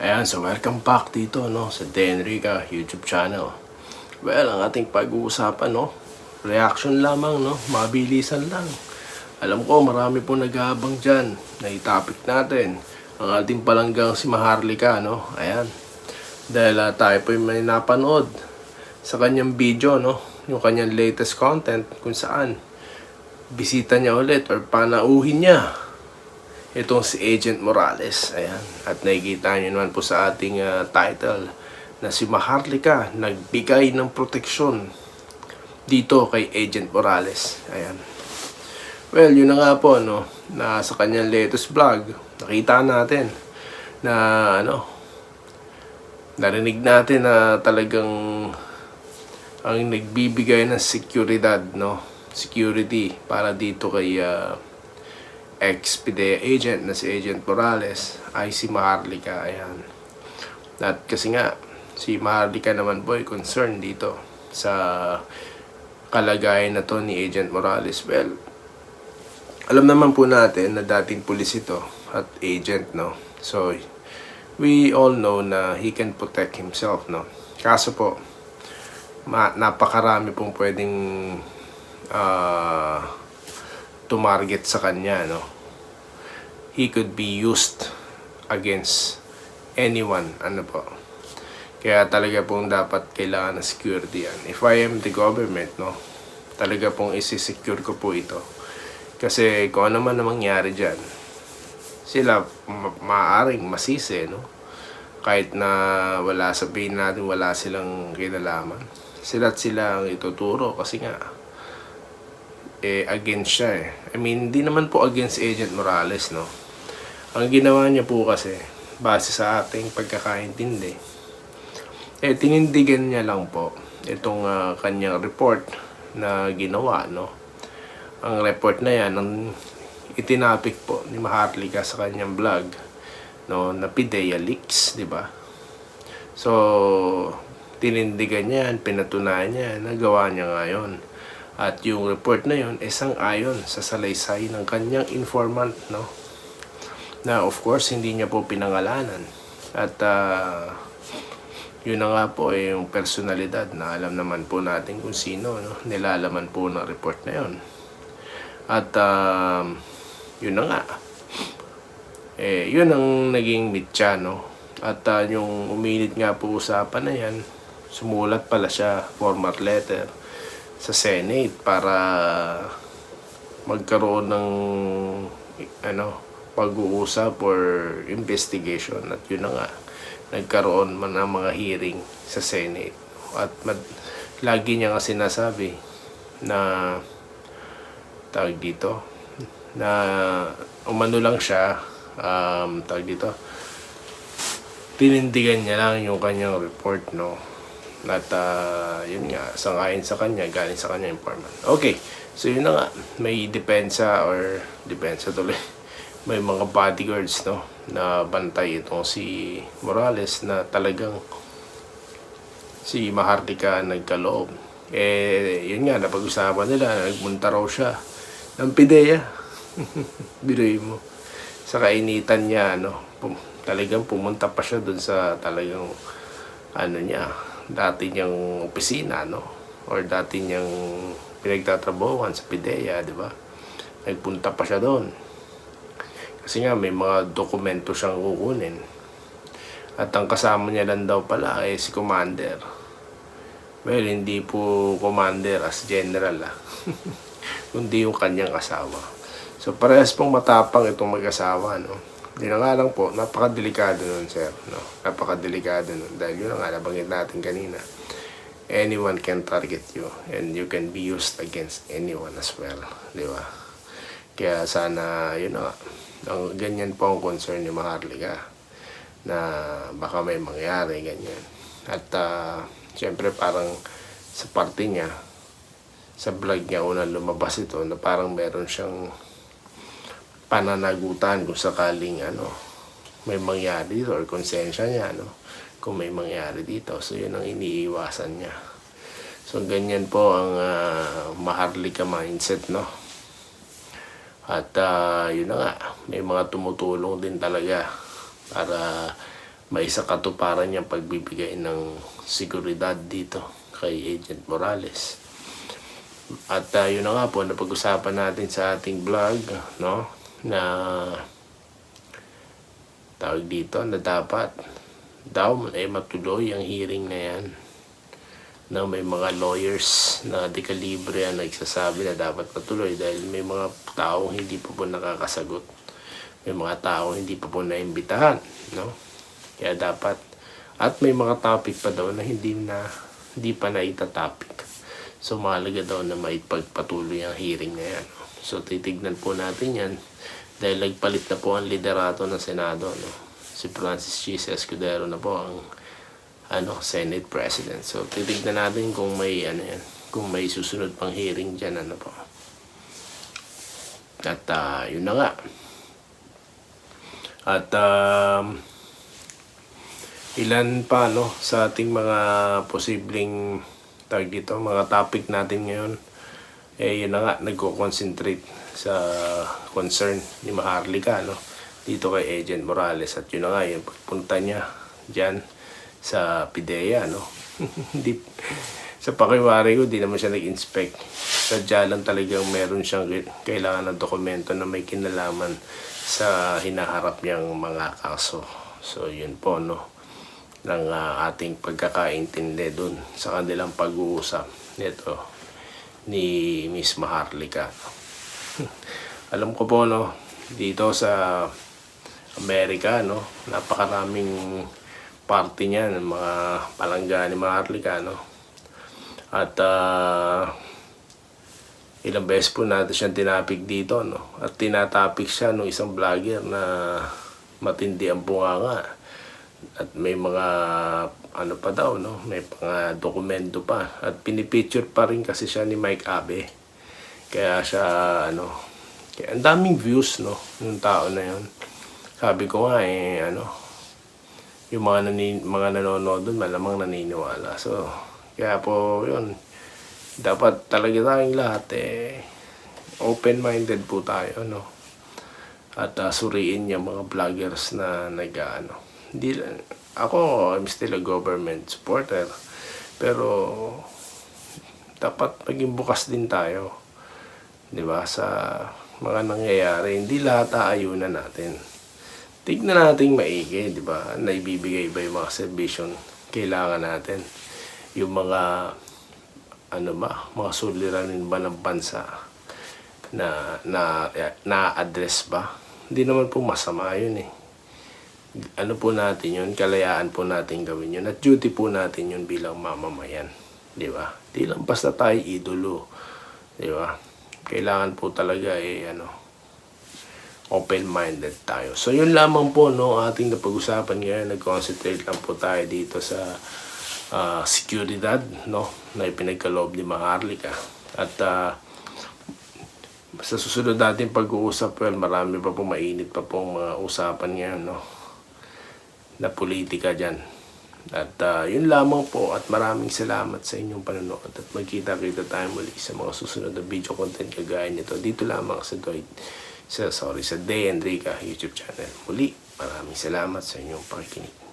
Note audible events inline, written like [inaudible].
Ayan, so welcome back dito no sa Denrica YouTube channel. Well, ang ating pag-uusapan no, reaction lamang no, mabilisan lang. Alam ko marami po nag-aabang dyan na topic natin. Ang ating palanggang si Maharlika no, ayan. Dahil ah, tayo po may napanood sa kanyang video no, yung kanyang latest content kung saan bisita niya ulit or panauhin niya itong si Agent Morales. Ayan. At nakikita nyo naman po sa ating ah, title na si Maharlika nagbigay ng proteksyon dito kay Agent Morales. Ayan. Well, yun na nga po, no, na sa kanyang latest vlog, nakita natin na, ano, narinig natin na talagang ang nagbibigay ng seguridad, no, security para dito kay ah, ex-PDEA agent na si Agent Morales ay si Maharlika. Ayan. At kasi nga, si Maharlika naman po ay concerned dito sa kalagayan na to ni Agent Morales. Well, alam naman po natin na dating pulis ito at agent, no? So, we all know na he can protect himself, no? Kaso po, ma- napakarami pong pwedeng ah tumarget sa kanya, no? He could be used against anyone, ano po. Kaya talaga pong dapat kailangan ng security yan. If I am the government, no? Talaga pong isi-secure ko po ito. Kasi kung ano man na mangyari dyan, sila ma- maaaring masisi, no? Kahit na wala sabihin natin wala silang kinalaman. Sila at sila ang ituturo kasi nga eh, against siya eh. I mean, hindi naman po against Agent Morales, no? Ang ginawa niya po kasi, base sa ating pagkakaintindi, eh, tinindigan niya lang po itong ah, kanyang report na ginawa, no? Ang report na yan, ang itinapik po ni Maharlika sa kanyang vlog, no, na Pidea Leaks, di ba? So, tinindigan niya, yan, pinatunayan niya, nagawa niya ngayon. At yung report na yun, isang ayon sa salaysay ng kanyang informant, no? Na of course, hindi niya po pinangalanan. At ah, yun na nga po ay yung personalidad na alam naman po natin kung sino, no? Nilalaman po ng report na yun. At ah, yun na nga. Eh, yun ang naging mitya, no? At ah, yung uminit nga po usapan na yan, sumulat pala siya, format letter, sa Senate para magkaroon ng ano pag-uusap or investigation. At yun na nga nagkaroon man ng mga hearing sa Senate. At mad, lagi niya nga sinasabi na tawag dito na umano lang siya um, tawag dito tinindigan niya lang yung kanyang report no at ah, yun nga, sangayon sa kanya, galing sa kanya informant. Okay, so yun na nga, may depensa or depensa tuloy. [laughs] May mga bodyguards, no, na bantay itong si Morales na talagang si Maharlika nagkaloob. Eh, yun nga, napag-usapan nila, nagmunta raw siya ng pideya. [laughs] Biruin mo. Sa kainitan niya, ano, pum- talagang pumunta pa siya dun sa talagang, ano niya, dati niyang opisina, no? Or dati niyang pinagtatrabahuan sa PIDEA, di ba? Nagpunta pa siya doon. Kasi nga, may mga dokumento siyang kukunin. At ang kasama niya lang daw pala ay si Commander. Well, hindi po Commander as General, ah. [laughs] Kundi yung kanyang asawa. So, parehas pong matapang itong mag-asawa, no? Hindi na nga lang po, napakadelikado nun, sir. No? Napakadelikado nun. Dahil yun na nga, nabanggit natin kanina. Anyone can target you and you can be used against anyone as well. Di ba? Kaya sana, yun na nga, ang, ganyan po ang concern ni Maharlika na baka may mangyari, ganyan. At, uh, syempre, parang sa parte niya, sa vlog niya unang lumabas ito na parang meron siyang pananagutan kung sakaling ano may mangyari dito or konsensya niya no kung may mangyari dito so yun ang iniiwasan niya so ganyan po ang uh, maharlika mindset no at ah, yun na nga may mga tumutulong din talaga para may isa katuparan niyang pagbibigay ng seguridad dito kay Agent Morales. At uh, yun na nga po, napag-usapan natin sa ating vlog, no? Na tawag dito na dapat daw ay matuloy ang hearing na yan na may mga lawyers na dekalibre ang nagsasabi na dapat matuloy dahil may mga taong hindi pa po nakakasagot. May mga taong hindi pa po naimbitahan, no? Kaya dapat at may mga topic pa daw na hindi na hindi pa naitatopic. So mahalaga daw na maipagpatuloy ang hearing na yan. So titignan po natin yan dahil nagpalit na po ang liderato ng Senado. No? Si Francis G. Escudero na po ang ano, Senate President. So titignan natin kung may ano yan, kung may susunod pang hearing dyan ano po. At ah, yun na nga. At um, ilan pa no sa ating mga posibleng tawag dito, mga topic natin ngayon eh yun na nga nagko-concentrate sa concern ni Maharlika no? Dito kay Agent Morales at yun na nga yung pagpunta niya diyan sa PIDEA no? [laughs] Hindi sa pakiwari ko di naman siya nag-inspect. Sadya lang talagang meron siyang kailangan ng dokumento na may kinalaman sa hinaharap niyang mga kaso. So yun po no? Ng ah, ating pagkakaintindi dun sa kanilang pag-uusap. Nito ni Miss Maharlika. [laughs] Alam ko po no, dito sa Amerika no, napakaraming party niya ng mga palangga ni Maharlika no. At ah, ilang beses po natin siyang tinapik dito no. At tinatapik siya ng isang vlogger na matindi ang bunganga at may mga ano pa daw no? May mga dokumento pa. At pinipicture pa rin kasi siya ni Mike Abe. Kaya siya ano kaya ang daming views no? Yung tao na yon sabi ko nga eh ano yung mga nanin, mga nanonood doon malamang naniniwala. So kaya po yun. Dapat talaga tayong lahat eh open minded po tayo no? At uh, suriin yung mga vloggers na nag ano lang- ako I'm still a government supporter. Pero dapat maging bukas din tayo 'di ba sa mga nangyayari. Hindi lahat aayunan natin. Tignan natin maigi 'di ba? Na ibibigay ba yung mga servisyon kailangan natin? Yung mga ano ba mga suliranin ba ng bansa na na na-address ba? Hindi naman po masama yun eh ano po natin yun, kalayaan po natin gawin yun. At duty po natin yun bilang mamamayan. Di ba? Di lang basta tayo idolo. Di ba? Kailangan po talaga eh, ano, open-minded tayo. So, yun lamang po, no, ating napag-usapan ngayon. Nag-concentrate lang po tayo dito sa ah, seguridad, no, na ipinagkaloob ni Maharlika. At, ah, sa susunod natin pag-uusap, well, marami pa po mainit pa pong mga usapan ngayon, no na politika dyan. At ah, yun lamang po at maraming salamat sa inyong panonood at magkita-kita tayo muli sa mga susunod na video content kagaya nito dito lamang sa Doy sa sorry sa Day Enrica YouTube channel. Muli, maraming salamat sa inyong pakikinig.